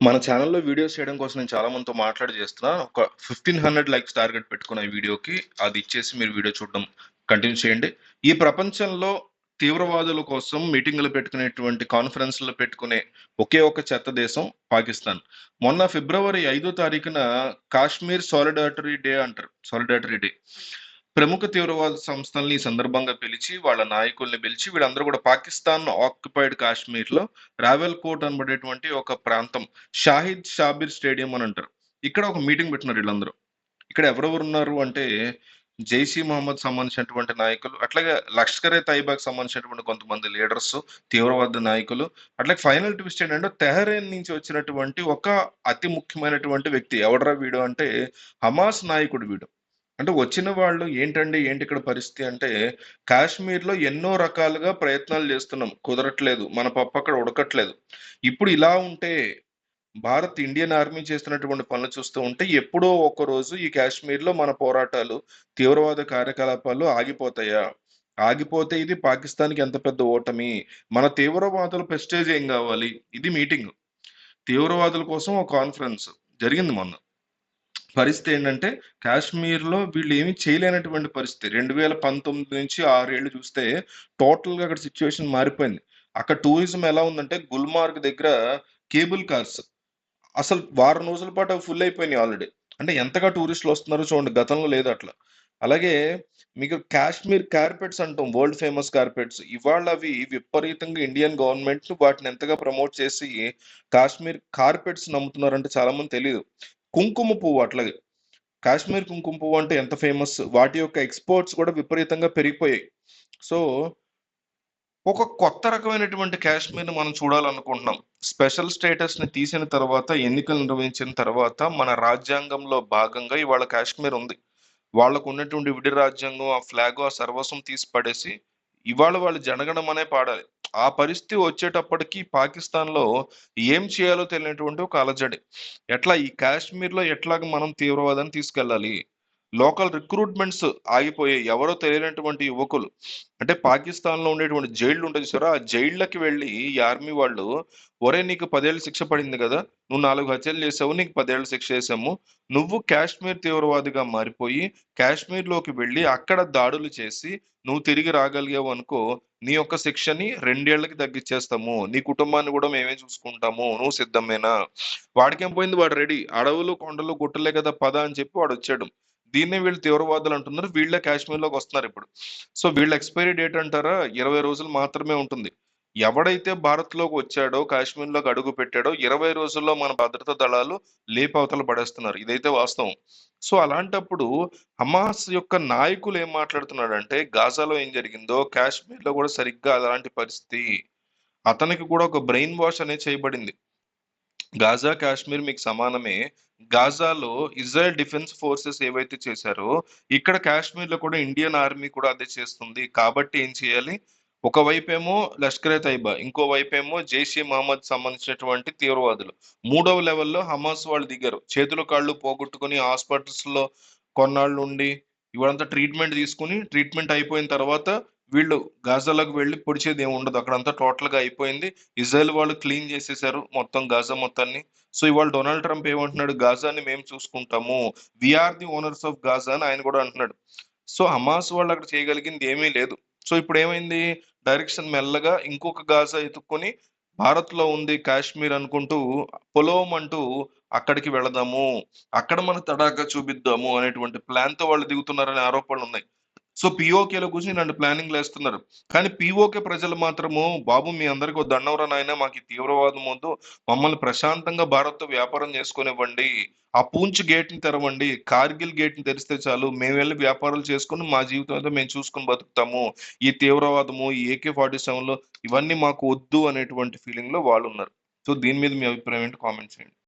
మన ఛానల్‌లో వీడియోస్ చేయడం కోసం నేను చాలా మందితో మాట్లాడి చేస్తున్నా. ఒక 1500 లైక్స్ టార్గెట్ పెట్టుకున్న ఈ వీడియోకి. అది ఇచ్చేసి మీరు వీడియో చూడడం కంటిన్యూ చేయండి. ఈ ప్రపంచంలో తీవ్రవాదుల కోసం మీటింగులు పెట్టుకునేటువంటి కాన్ఫరెన్స్‌లు పెట్టుకునే ఒకే ఒక చెత్త దేశం పాకిస్తాన్. మొన్న ఫిబ్రవరి ఐదో తారీఖున కాశ్మీర్ సాలిడాటరీ డే అంటారు. Solidarity day. ప్రముఖ తీవ్రవాద సంస్థల్ని ఈ సందర్భంగా పిలిచి, వాళ్ళ నాయకుల్ని పిలిచి వీళ్ళందరూ కూడా పాకిస్తాన్ ఆక్యుపైడ్ కాశ్మీర్‌లో రావెల్‌కోట్ అనబడేటువంటి ఒక ప్రాంతం షాహిద్ షాబీర్ స్టేడియం అని అంటారు. ఇక్కడ ఒక మీటింగ్ పెట్టినారు వీళ్ళందరూ ఇక్కడ ఎవరెవరు ఉన్నారు అంటే జైసీ మహమ్మద్ సంబంధించినటువంటి నాయకులు, అట్లాగే లష్కర్ ఏ తైబాకి సంబంధించినటువంటి కొంతమంది లీడర్స్, తీవ్రవాద నాయకులు, అట్లాగే ఫైనల్ ట్విస్ట్ ఏంటంటే తెహరేన్ నుంచి వచ్చినటువంటి ఒక అతి ముఖ్యమైనటువంటి వ్యక్తి. ఎవడరా వీడు అంటే హమాస్ నాయకుడు వీడు. అంటే వచ్చిన వాళ్ళు ఏంటండి ఏంటి ఇక్కడ పరిస్థితి అంటే కాశ్మీర్‌లో ఎన్నో రకాలుగా ప్రయత్నాలు చేస్తున్నాం. కుదరట్లేదు. మన పప్పు అక్కడ ఉడకట్లేదు. ఇప్పుడు ఇలా ఉంటే భారత్ ఇండియన్ ఆర్మీ చేస్తున్నటువంటి పనులు చూస్తూ ఉంటే ఎప్పుడో ఒక రోజు ఈ కాశ్మీర్‌లో మన పోరాటాలు, తీవ్రవాద కార్యకలాపాలు ఆగిపోతాయా? ఆగిపోతే ఇది పాకిస్తాన్‌కి ఎంత పెద్ద ఓటమి. మన తీవ్రవాదుల ప్రెస్టేజ్ ఏం కావాలి? ఇది మీటింగ్. తీవ్రవాదుల కోసం ఒక కాన్ఫరెన్స్ జరిగింది మొన్న. పరిస్థితి ఏంటంటే కాశ్మీర్‌లో వీళ్ళు ఏమి చేయలేనటువంటి పరిస్థితి. 2019 నుంచి 6 ఏళ్ళు చూస్తే టోటల్‌గా అక్కడ సిచ్యువేషన్ మారిపోయింది. అక్కడ టూరిజం ఎలా ఉందంటే గుల్మార్గ్ దగ్గర కేబుల్ కార్స్. అసలు వారం రోజుల పాటు అవి ఫుల్ అయిపోయినాయి ఆల్రెడీ. అంటే ఎంతగా టూరిస్టులు వస్తున్నారో చూడండి. గతంలో లేదు అట్లా. అలాగే మీకు కాశ్మీర్ కార్పెట్స్ అంటాం. World famous carpets. ఇవాళ అవి విపరీతంగా ఇండియన్ గవర్నమెంట్ వాటిని ఎంతగా ప్రమోట్ చేసి కాశ్మీర్ కార్పెట్స్ నమ్ముతున్నారంటే చాలా మంది తెలియదు కుంకుమ పువ్వు అట్లాగే. కాశ్మీర్ కుంకుమ పువ్వు అంటే ఎంత ఫేమస్. వాటి యొక్క ఎక్స్‌పోర్ట్స్ కూడా విపరీతంగా పెరిగిపోయాయి. సో ఒక కొత్త రకమైనటువంటి కాశ్మీర్‌ని మనం చూడాలనుకుంటున్నాం. స్పెషల్ స్టేటస్‌ని తీసిన తర్వాత, ఎన్నికలు నిర్వహించిన తర్వాత మన రాజ్యాంగంలో భాగంగా ఇవాళ కాశ్మీర్ ఉంది. వాళ్ళకు ఉన్నటువంటి విడి రాజ్యాంగం, ఆ ఫ్లాగ్, ఆ సర్వస్వం తీసి పడేసి ఇవాళ వాళ్ళు జనగణమనే పాడాలి. ఆ పరిస్థితి వచ్చేటప్పటికి పాకిస్తాన్‌లో ఏం చేయాలో తెలియనటువంటి ఒక అలజడి. ఎట్లా ఈ కాశ్మీర్‌లో ఎట్లాగా మనం తీవ్రవాదాన్ని తీసుకెళ్ళాలి? లోకల్ రిక్రూట్‌మెంట్స్ ఆగిపోయాయి. ఎవరో తెలియనటువంటి యువకులు అంటే పాకిస్తాన్‌లో ఉండేటువంటి జైళ్ళు ఉంటుంది చూసారా? ఆ జైళ్ళకి వెళ్ళి ఈ ఆర్మీ వాళ్ళు ఒరే నీకు పదేళ్ళు శిక్ష పడింది కదా నువ్వు నాలుగు హత్యలు చేసావు. నీకు పదేళ్ళు శిక్ష చేసాము నువ్వు కాశ్మీర్ తీవ్రవాదిగా మారిపోయి కాశ్మీర్‌లోకి వెళ్ళి అక్కడ దాడులు చేసి నువ్వు తిరిగి రాగలిగావు అనుకో నీ యొక్క శిక్షని రెండేళ్ళకి తగ్గిచ్చేస్తాము. నీ కుటుంబాన్ని కూడా మేమే చూసుకుంటాము. నువ్వు సిద్ధమేనా? వాడికేం పోయింది వాడు రెడీ. అడవులు, కొండలు, గుట్టలే కదా పద అని చెప్పి వాడు వచ్చాడు దీన్నే వీళ్ళు తీవ్రవాదులు అంటున్నారు. వీళ్ళే కాశ్మీర్‌లోకి వస్తున్నారిప్పుడు. సో వీళ్ళ ఎక్స్‌పైరీ డేట్ అంటారా 20 రోజులు మాత్రమే ఉంటుంది. ఎవడైతే భారత్‌లోకి వచ్చాడో, కాశ్మీర్‌లోకి అడుగు పెట్టాడో 20 రోజుల్లో మన భద్రతా దళాలు లేపవతలు అవతల పడేస్తున్నారు. ఇదైతే వాస్తవం. సో అలాంటప్పుడు హమాస్ యొక్క నాయకులు ఏం మాట్లాడుతున్నాడంటే గాజాలో ఏం జరిగిందో కాశ్మీర్‌లో కూడా సరిగ్గా అలాంటి పరిస్థితి. అతనికి కూడా ఒక బ్రెయిన్ వాష్ అనేది చేయబడింది. గాజా, కాశ్మీర్ మీకు సమానమే. గాజాలో ఇజ్రాయెల్ డిఫెన్స్ ఫోర్సెస్ ఏవైతే చేశారో, ఇక్కడ కాశ్మీర్‌లో కూడా ఇండియన్ ఆర్మీ కూడా అదే చేస్తుంది. కాబట్టి ఏం చేయాలి? ఒకవైపేమో లష్కర్-ఎ తైబా, ఇంకో జైషే మహమ్మద్ సంబంధించినటువంటి తీవ్రవాదులు. మూడవ లెవెల్‌లో హమాస్ వాళ్ళు దిగారు. చేతులు, కాళ్ళు పోగొట్టుకుని హాస్పిటల్స్‌లో కొన్నాళ్ళు ఉండి ఇవాళంతా ట్రీట్‌మెంట్ తీసుకొని, ట్రీట్‌మెంట్ అయిపోయిన తర్వాత వీళ్ళు గాజాలోకి వెళ్ళి పొడిచేది ఏమి ఉండదు. అక్కడంతా టోటల్‌గా అయిపోయింది. ఇజ్రాయెల్ వాళ్ళు క్లీన్ చేసేసారు మొత్తం గాజా మొత్తాన్ని. సో ఇవాళ డొనాల్డ్ ట్రంప్ ఏమంటున్నాడు? గాజాని మేము చూసుకుంటాము. We are the owners of Gaza అని ఆయన కూడా అంటున్నాడు. సో హమాస్ వాళ్ళు అక్కడ చేయగలిగింది ఏమీ లేదు. సో ఇప్పుడు ఏమైంది డైరెక్షన్ మెల్లగా ఇంకొక గాజా ఎతుక్కొని భారత్‌లో ఉంది కాశ్మీర్ అనుకుంటూ పొలోమంటూ అక్కడికి వెళదాము. అక్కడ మన తడాక చూపిద్దాము అనేటువంటి ప్లాన్‌తో వాళ్ళు దిగుతున్నారనే ఆరోపణలున్నాయి. సో పిఓకేలో కూర్చొని ఇలాంటి ప్లానింగ్‌లేస్తున్నారు. కానీ పిఓకే ప్రజలు మాత్రము బాబు మీ అందరికీ దండవరా నాయన మాకు తీవ్రవాదం వద్దు. మమ్మల్ని ప్రశాంతంగా భారత్‌తో వ్యాపారం చేసుకునివ్వండి ఆ పూంచ్ గేట్‌ని తెరవండి. కార్గిల్ గేట్‌ని తెరిస్తే చాలు. మేము వెళ్ళి వ్యాపారాలు చేసుకొని మా జీవితం అయితే మేము చూసుకొని బతుకుతాము. ఈ తీవ్రవాదము, ఈ ఏకే 47లు ఇవన్నీ మాకు వద్దు అనేటువంటి ఫీలింగ్‌లో వాళ్ళున్నారు. సో దీని మీద మీ అభిప్రాయం ఏంటి? కామెంట్ చేయండి.